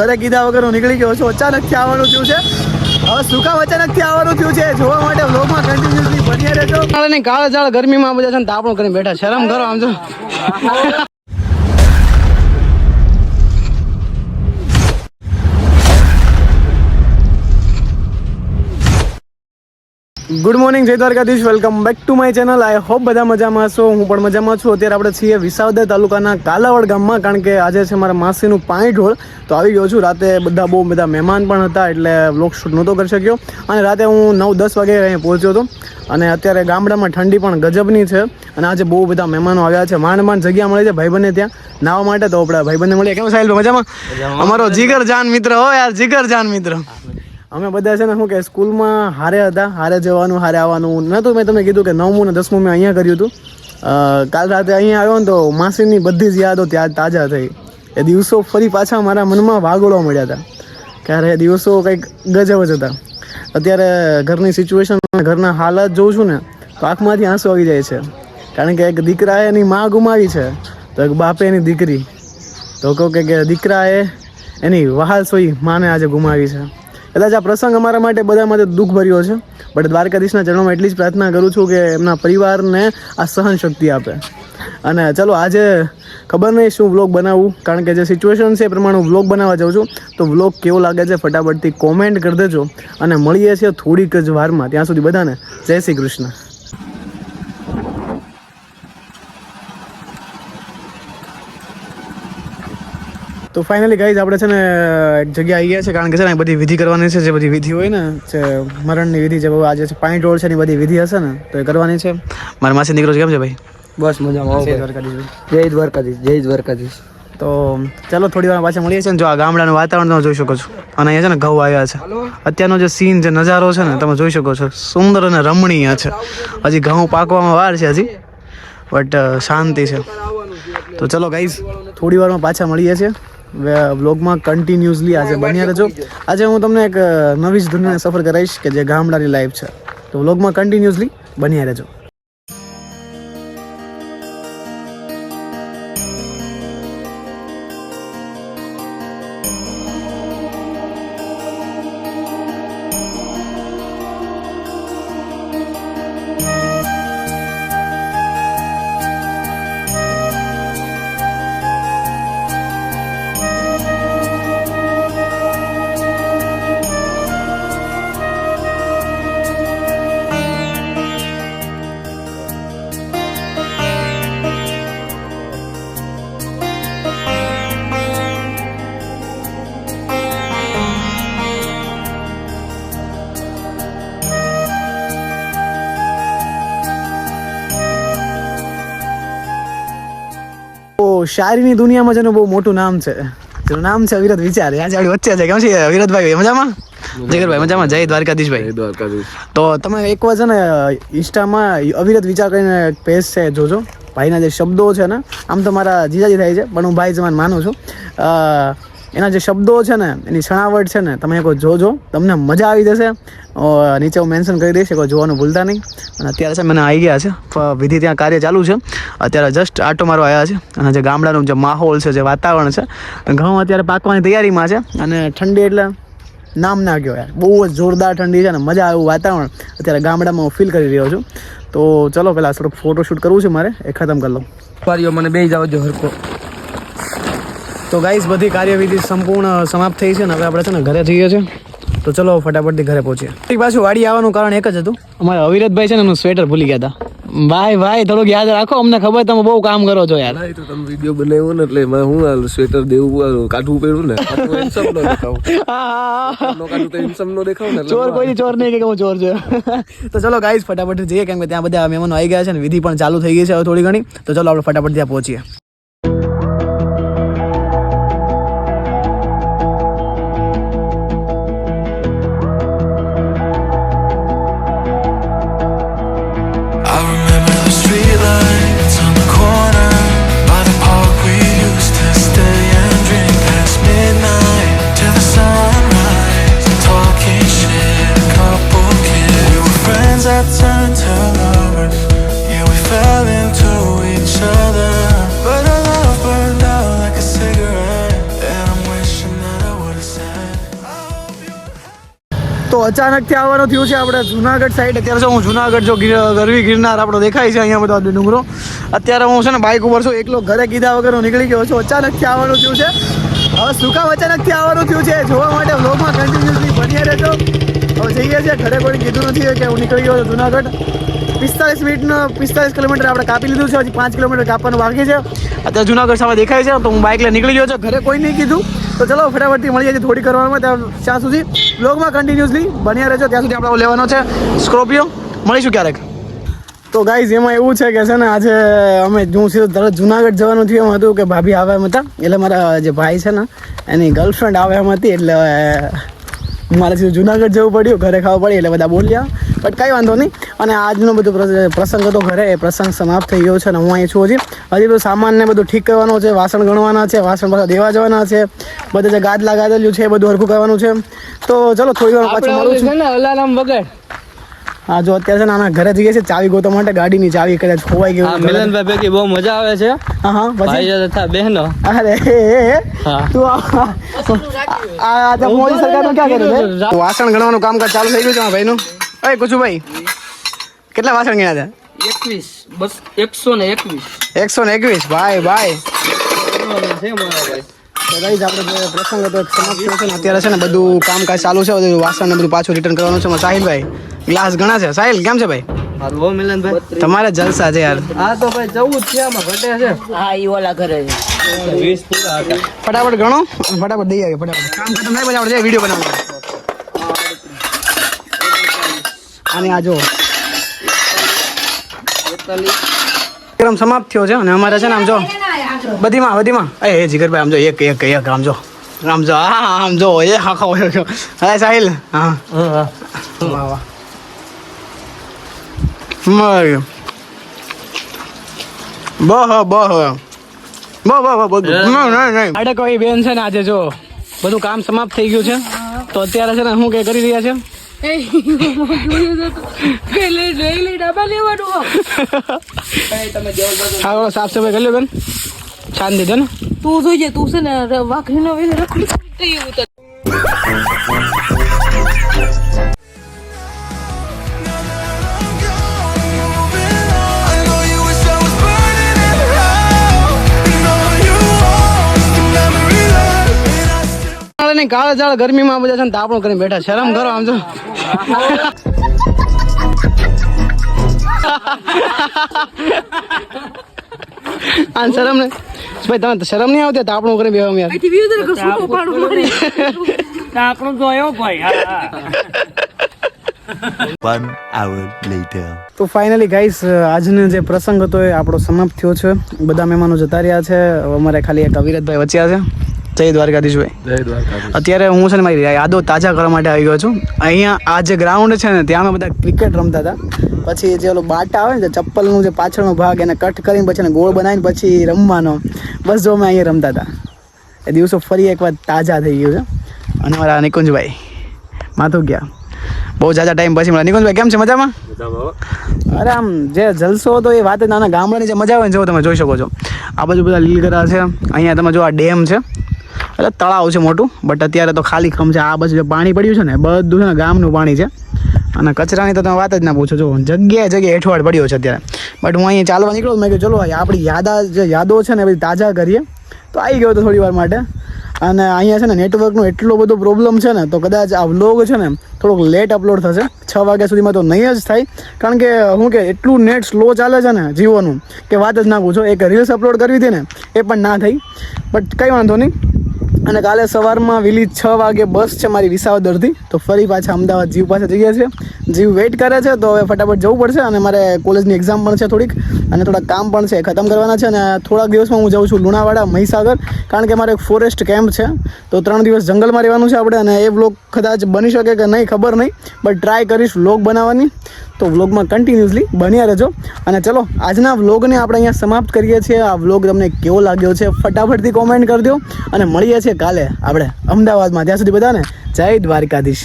ઘરે કીધા વગર હું નીકળી ગયો છું. અચાનકથી આવવાનું થયું છે. હવે શું કામ અચાનકથી આવવાનું થયું છે. જોવા માટે વ્લોગમાં કન્ટિન્યુઅસલી બન્યા રહેજો. કાળે કાળે જાળ ગરમીમાં બધા છે ને તાપણું કરીને બેઠા શરમ કરો આમ જો. ગુડ મોર્નિંગ જય Dwarkadhish. Welcome back to my channel I hope બધા મજામાં છો હું પણ મજામાં છું. અત્યારે આપણે છીએ વિસાવદર તાલુકાના કાલાવડ ગામમાં કારણ કે આજે છે મારા માસીનું પાણી ઢોળ તો આવી ગયો છું. રાતે બધા બહુ બધા મહેમાન પણ હતા એટલે વ્લોગ શૂટ નહોતો કરી શક્યો. અને રાતે હું નવ દસ વાગે અહીંયા પહોંચ્યો હતો. અને અત્યારે ગામડામાં ઠંડી પણ ગજબની છે. અને આજે બહુ બધા મહેમાનો આવ્યા છે. માંડ માંડ જગ્યા મળે છે ભાઈબંધને ત્યાં. નાવા માટે તો આપણે ભાઈબંધને મળીએ કેમ સાહેબ મજામાં? અમારો જીગર જાન મિત્ર. હો યાર જીગર જાન મિત્ર. અમે બધા છે ને શું કે સ્કૂલમાં હારે હતા, હારે જવાનું, હારે આવવાનું. નહોતું, મેં તમને કીધું કે નવમું ને દસમું મેં અહીંયા કર્યું હતું. કાલ રાતે અહીંયા આવ્યો ને તો માસીની બધી જ યાદો ત્યાં તાજા થઈ. એ દિવસો ફરી પાછા મારા મનમાં વાગોળવા મળ્યા હતા. ક્યારે એ દિવસો કંઈક ગજબ જ હતા. અત્યારે ઘરની સિચ્યુએશન ઘરના હાલત જોઉં છું ને, તો આંખમાંથી આંસુ આવી જાય છે. કારણ કે એક દીકરાએ એની માં ગુમાવી છે, તો એક બાપે એની દીકરી. તો કહું કે કે દીકરાએ એની વહાલ સોઈ માને આજે ગુમાવી છે. કદાચ આ પ્રસંગ અમારા માટે બધા માટે દુઃખ ભર્યો છે. બટ દ્વારકાધીશના ચરણોમાં એટલી જ પ્રાર્થના કરું છું કે એમના પરિવારને આ સહન શક્તિ આપે. અને ચલો આજે ખબર નહીં શું વ્લોગ બનાવવું કારણ કે જે સિચ્યુએશન છે એ પ્રમાણે હું વ્લોગ બનાવવા જાઉં છું. તો વ્લોગ કેવો લાગે છે ફટાફટથી કોમેન્ટ કરી દેજો. અને મળીએ છીએ થોડીક જ વારમાં. ત્યાં સુધી બધાને જય શ્રી કૃષ્ણ. તો ફાઇનલી ગાઈઝ આપણે છે ને એક જગ્યા આવી ગયા છે કારણ કે છે ને બધી વિધિ કરવાની છે જે બધી વિધિ હોય ને જે મરણની વિધિ જે બહુ આજે છે પાણી રોડ છે એની બધી વિધિ હશે ને તો એ કરવાની છે. મારા માસી દીકરો છે કેમ છે ભાઈ? બસ મજામાં જય. દ્વારકાધીશ. જય દ્વારકાધીશ જય દ્વારકાધીશ. તો ચાલો થોડી વાર પાછા મળીએ છીએ ને જો આ ગામડાનું વાતાવરણ તમે જોઈ શકો છો. અને અહીંયા છે ને ઘઉં આવ્યા છે. અત્યારનો જે સીન જે નજારો છે ને તમે જોઈ શકો છો. સુંદર અને રમણીય છે. હજી ઘઉં પાકવામાં વાર છે હજી બટ શાંતિ છે. તો ચલો ગાઈઝ થોડી વારમાં પાછા મળીએ છીએ. વ્લોગમાં કન્ટિન્યુઅસલી આજે બન્યા રહેજો. આજે હું તમને એક નવી જ દુનિયાને સફર કરાવીશ કે જે ગામડાની લાઈફ છે. તો વ્લોગમાં કન્ટિન્યુઅસલી બન્યા રહેજો. શાયરીની દુનિયામાં જેનું બહુ મોટું નામ છે. જેનું નામ છે અવિરત વિચાર. આજે આપણી વચ્ચે છે. કેમ છે અવિરતભાઈ મજામાં? જગરભાઈ મજામાં? જય દ્વારકાધીશભાઈ. દ્વારકાધીશ. તો તમે એક વાર છે ને ઇન્સ્ટામાં અવિરત વિચાર કરીને પેજ છે જોજો. ભાઈના જે શબ્દો છે ને આમ તો મારા જીજાજી થાય છે પણ હું ભાઈ જમાન માનું છું. એના જે શબ્દો છે ને, એની છણાવટ છે ને, તમે એક જોજો. તમને મજા આવી જશે. નીચે હું મેન્શન કરી દઈશ, એક જોવાનું ભૂલતા નહીં. અને અત્યારે છે, મને આવી ગયા છે. વિધિ ત્યાં કાર્ય ચાલુ છે. અત્યારે જસ્ટ આટો મારો આવ્યા છે. અને જે ગામડાનું જે માહોલ છે, જે વાતાવરણ છે, ઘઉં અત્યારે પાકવાની તૈયારીમાં છે. અને ઠંડી એટલે નામ ના ગયો યાર. બહુ જ જોરદાર ઠંડી છે ને મજા આવ્યું વાતાવરણ અત્યારે ગામડામાં હું ફીલ કરી રહ્યો છું. તો ચલો પહેલાં થોડુંક ફોટોશૂટ કરવું છે મારે. એ ખતમ કરી લઉં. મને બે જાવ જો હરકો તો ગાઈઝ બધી કાર્યવિધિ સંપૂર્ણ સમાપ્ત થઈ છે ને હવે આપણે છે ને ઘરે જઈએ છીએ. તો ચલો ફટાફટથી ઘરે પહોંચીએ. એક પાછું વાડી આવવાનું કારણ એક જ હતું. અમારા અવિરતભાઈ છે ને એનું સ્વેટર ભૂલી ગયા હતા. ભાઈ ભાઈ થોડુંક યાદ રાખો અમને ખબર તમે બહુ કામ કરો છો યાર. તો તમે વીડિયો બનાવ્યો ને એટલે એમાં હું હાલ સ્વેટર દેવું કાઠું કાઢવું પડ્યું ને દેખાવ. નો કાઢું તો handsome નો દેખાવ ને ચોર કોઈ ચોર નહીં કે હું ચોર છું. તો ચલો ગાઈઝ ફટાફટ જઈએ કેમ કે ત્યાં બધા મહેમાનો આવી ગયા છે ને વિધિ પણ ચાલુ થઈ ગઈ છે હવે થોડી ઘણી. તો ચલો આપણે ફટાફટ ત્યાં પહોંચીએ. અચાનકથી આવવાનું થયું છે. આપણે જુનાગઢ સાઈડ અત્યારે જો હું જુનાગઢ જો ગરવી ગિરનાર આપણો દેખાય છે અહીંયા બધા ડુંગરો. અત્યારે હું છે ને બાઇક ઉપર છું, એકલો ઘરે કીધા વગર હું નીકળી ગયો છું. અચાનકથી આવવાનું થયું છે. હવે શું કામ અચાનકથી આવવાનું થયું છે. જોવા માટે વ્લોગમાં કન્ટિન્યુઅસલી બન્યા રહેજો. હવે જઈએ છીએ. ઘરે કોઈ કીધું નથી કે હું નીકળી ગયો છું જુનાગઢ. પિસ્તાલીસ મિનિટનો પિસ્તાલીસ કિલોમીટર આપણે કાપી લીધું છે. હજી પાંચ કિલોમીટર કાપવાનું બાકી છે. અત્યારે જુનાગઢ સામે દેખાય છે. તો હું બાઇક લઈને નીકળી ગયો છું. ઘરે કોઈ નહીં કીધું. તો ચલો ફટાફટથી મળી જાય થોડી કરવામાં ત્યાં ત્યાં સુધી બ્લોગમાં કન્ટિન્યુઅસલી બન્યા રહેજો. ત્યાં સુધી આપણે લેવાનો છે. સ્કોર્પિયો મળીશું ક્યારેક. તો ગાઈઝ એમાં એવું છે કે છે ને, આજે અમે હું સીધું તરત જુનાગઢ જવાનું થયું, એમ હતું કે ભાભી આવે હતા. એટલે મારા જે ભાઈ છે ને, એની ગર્લફ્રેન્ડ આવે એમ હતી. એટલે મારે સીધું જુનાગઢ જવું પડ્યું ઘરે ખાવા પડી એટલે બધા બોલ્યા. બટ કાંઈ વાંધો નહીં. અને આજનો બધો પ્રસંગ હતો ઘરે એ પ્રસંગ સમાપ્ત થઈ ગયો છે અને હું અહીં છું હજી. હજી બધું સામાન ને બધું ઠીક કરવાનું છે વાસણ ગણવાના છે વાસણ પાછા દેવા જવાના છે. બધા જે ગાદલા ગાદલ્યું છે એ બધું હરખું કરવાનું છે. તો ચલો થોડી વાર પાછું મળું છું. અલાર્મ વગર. હા જો અત્યારે છે ને આના ઘરે જઈએ છે ચાવી ગોતવા માટે ગાડીની ચાવી કદાચ ખોવાઈ ગઈ. મિલનભાઈ ભેગી બહુ મજા આવે છે. હા હા પછી? તથા બહેનો. અરે હે, હે, હે. હા. તું આ આ આ તો મોદી સરકારનું ક્યાં કર્યું છે? વાસણ ગણવાનું કામકાજ ચાલુ થઈ ગયું છે મારા ભાઈનું? અય કુચુભાઈ કેટલા વાસણ ગણ્યા હતા એકવીસ બસ એકસો ને એકવીસ. એકસો ને એકવીસ ભાઈ ભાઈ. ભાઈ આપણે પ્રસંગ હતો એ સમાપ્ત છે અત્યારે છે ને બધું કામકાજ ચાલુ છે બધું વાસણ ને બધું પાછું રિટર્ન કરવાનું છે. સાહિલભાઈ ગ્લાસ ઘણા છે. સાહિલ કેમ છે ભાઈ? હારું હો મિલનભાઈ. તમારે જલસા છે યાર. આ તો ભાઈ ચૌદ છે આમાં ઘટે છે. હા ઈ ઓલા ઘરે છે. વીસ પૂરા હતા ફટાફટ ગણો. ફટાફટ દઈ આવી ફટાફટ. કામ ખતમ થાય પછી આપણે વીડિયો બનાવવા અને આ જો કાર્યક્રમ સમાપ્ત થયો છે અને અમારે છે ને આમ જો બધીમાં બધીમાં. એ જીગરભાઈ આમ જો એક એક એક આમ જો. આમ જો હા હા, આમ જો એ હા ખાઓ હા. સાહિલ હા. વાહ વાહ. મર બહ બહ બહ બહ નહીં અડે કોઈ બેન છે ને આજે જો બધું કામ સમાપ્ત થઈ ગયું છે? તો અત્યારે છે ને શું કે કરી રહ્યા છે? હા સાફ સફાઈ કરી લો બેન. શાંતિ છે ને. તું જોઈએ તું છે ને વાઘરી નો વેલે રખડી still કાળા ચાળા ગરમીમાં બધા છે ને તાપણું કરીને બેઠા શરમ કરો આમ જો. આ શરમ ને ભાઈ તમે શરમ નહીં આવતી તાપણું કરીને બેવા યાર. તાપણું One hour later. તો ફાઇનલી ગાઈસ આજનો જે પ્રસંગ હતો એ આપણો સમાપ્ત થયો છે. બધા મહેમાનો જતા રહ્યા છે. અમારે ખાલી એક અવિરતભાઈ વચ્યા છે. જય દ્વારકાધીશભાઈ જય દ્વારકાધીશ. અત્યારે હું છે ને મારી યાદો તાજા કરવા માટે આવી ગયો છું. અહીંયા આ જે ગ્રાઉન્ડ છે ને ત્યાં અમે બધા ક્રિકેટ રમતા હતા. પછી જે ઓલો બાટા આવે ને ચપ્પલનું જે પાછળનો ભાગ એને કટ કરીને પછી એને ગોળ બનાવીને પછી રમવાનો. બસ જો અમે અહીંયા રમતા હતા. એ દિવસો ફરી એકવાર તાજા થઈ ગયું છે. અને મારા નિકુંજભાઈ માથું ગયા. બહુ જાજા ટાઈમ પછી મારા નિકુંજભાઈ કેમ છે? મજામાં? અરે આમ જે જલસો હતો એ વાત નાના ગામડાની જે મજા આવે ને જો તમે જોઈ શકો છો. આ બાજુ બધા લીલગરા છે. અહીંયા તમે જો આ ડેમ છે. એટલે તળાવ છે મોટું બટ અત્યારે તો ખાલી ખમ છે. આ બાજુ જે પાણી પડ્યું છે ને, બધું છે ને ગામનું પાણી છે. અને કચરાની તો તમે વાત જ ના પૂછો. જો જગ્યાએ જગ્યાએ હેઠવાડ પડ્યો છે અત્યારે. બટ હું અહીંયા ચાલવા નીકળ્યો મેં કીધું, ચલો આપણી યાદા જે યાદો છે ને બધી તાજા કરીએ. તો આવી ગયો હતો થોડી વાર માટે. અને અહીંયા છે ને, નેટવર્કનો એટલો બધો પ્રોબ્લેમ છે ને, તો કદાચ આ વ્લોગ છે ને, થોડોક લેટ અપલોડ થશે. છ વાગ્યા સુધીમાં તો નહીં જ થાય. કારણ કે, હું કે, એટલું નેટ સ્લો ચાલે છે ને જીઓનું કે વાત જ ના પૂછો. એક રીલ્સ અપલોડ કરવી હતી ને, એ પણ ના થઈ. બટ કંઈ વાંધો નહીં. અને કાલે સવારમાં વહેલી છ વાગે બસ છે મારી વિસાવદરથી. તો ફરી પાછા અમદાવાદ જીવ પાસે જઈએ છીએ. જીવ વેઇટ કરે છે, તો હવે ફટાફટ જવું પડશે અને મારે કોલેજની એક્ઝામ પણ છે થોડીક અને થોડાક કામ પણ છે, ખતમ કરવાના છે અને થોડાક દિવસમાં હું જાઉં છું લુણાવાડા, મહીસાગર, કારણ કે મારે એક ફોરેસ્ટ કેમ્પ છે. તો ત્રણ દિવસ જંગલમાં રહેવાનું છે આપણે અને એ વ્લોગ કદાચ બની શકે કે નહીં, ખબર નહીં બટ ટ્રાય કરીશ વ્લોગ બનાવવાની. તો વ્લોગમાં કન્ટિન્યુઅસલી બન્યા રહેજો. અને ચલો, આજના વ્લોગને આપણે અહીંયા સમાપ્ત કરીએ છીએ. આ વ્લોગ તમને કેવો લાગ્યો છે ફટાફટથી કોમેન્ટ કરી દો અને મળીએ છીએ કાલે આપણે અમદાવાદમાં. ત્યાં સુધી બધાને જય દ્વારકાધીશ.